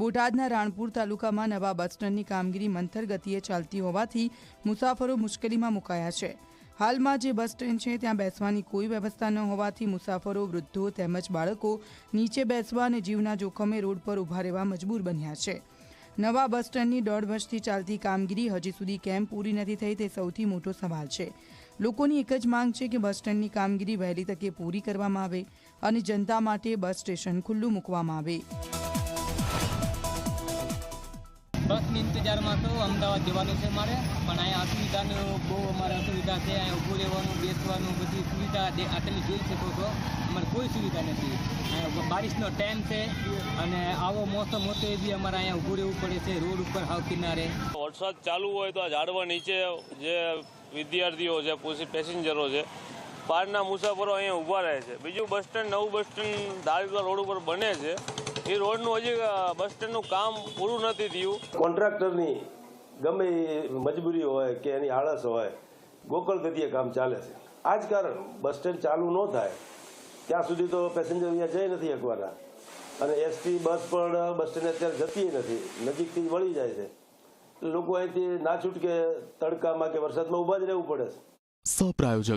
બોટાદના રાણપુર તાલુકામાં નવા બસ સ્ટેન્ડની કામગીરી મંથર ગતિએ ચાલતી હોવાથી મુસાફરો મુશ્કેલીમાં મુકાયા છે. હાલમાં જે બસ સ્ટેન્ડ છે, ત્યાં બેસવાની કોઈ વ્યવસ્થા ન હોવાથી મુસાફરો, વૃદ્ધો તેમજ બાળકો નીચે બેસવા અને જીવના જોખમે રોડ પર ઊભા રહેવા મજબૂર બન્યા છે. નવા બસ સ્ટેન્ડની દોઢ વર્ષથી ચાલતી કામગીરી હજી સુધી કેમ પૂરી નથી થઈ તે સૌથી મોટો સવાલ છે. લોકોની એક જ માંગ છે કે બસ સ્ટેન્ડની કામગીરી વહેલી તકે પૂરી કરવામાં આવે અને જનતા માટે બસ સ્ટેશન ખુલ્લું મૂકવામાં આવે. બસની ઇંતજારમાં તો અમદાવાદ જવાનું છે મારે. પણ અહીંયા અસુવિધાનું બહુ અમારે અસુવિધા છે. અહીંયા ઊભું રહેવાનું, બેસવાનું, બધી સુવિધા આટલી જોઈ શકો છો અમારે કોઈ સુવિધા નથી. બારિશનો ટાઈમ છે અને આવો મોસમ હોતો એ બી અમારે અહીંયા ઊભું રહેવું પડે છે રોડ ઉપર હાવ કિનારે. વરસાદ ચાલુ હોય તો આ ઝાડવા નીચે જે વિદ્યાર્થીઓ છે પેસેન્જરો છે, બહારના મુસાફરો અહીંયા ઊભા રહે છે. બીજું બસ સ્ટેન્ડ, નવું બસ સ્ટેન્ડ દાળીવા રોડ ઉપર બને છે. એ રોડનું હજી બસ બસ સ્ટેન્ડનું કામ પૂરું નથી થયું. કોન્ટ્રાક્ટરની ગમે એ મજબૂરી હોય કે એની આળસ હોય ગોકળ ગતિએ કામ ચાલે છે. આ જ કારણ બસ સ્ટેન્ડ ચાલુ ન થાય ત્યાં સુધી તો પેસેન્જર અહીંયા જઈ નથી શકવાના. અને એસટી બસ પણ બસ સ્ટેન્ડ અત્યારે જતી નથી નજીકથી વળી જાય છે. લોકો અહીંથી ના છૂટકે તડકામાં કે વરસાદમાં ઊભા જ રહેવું પડે છે. સહપ્રાયોજક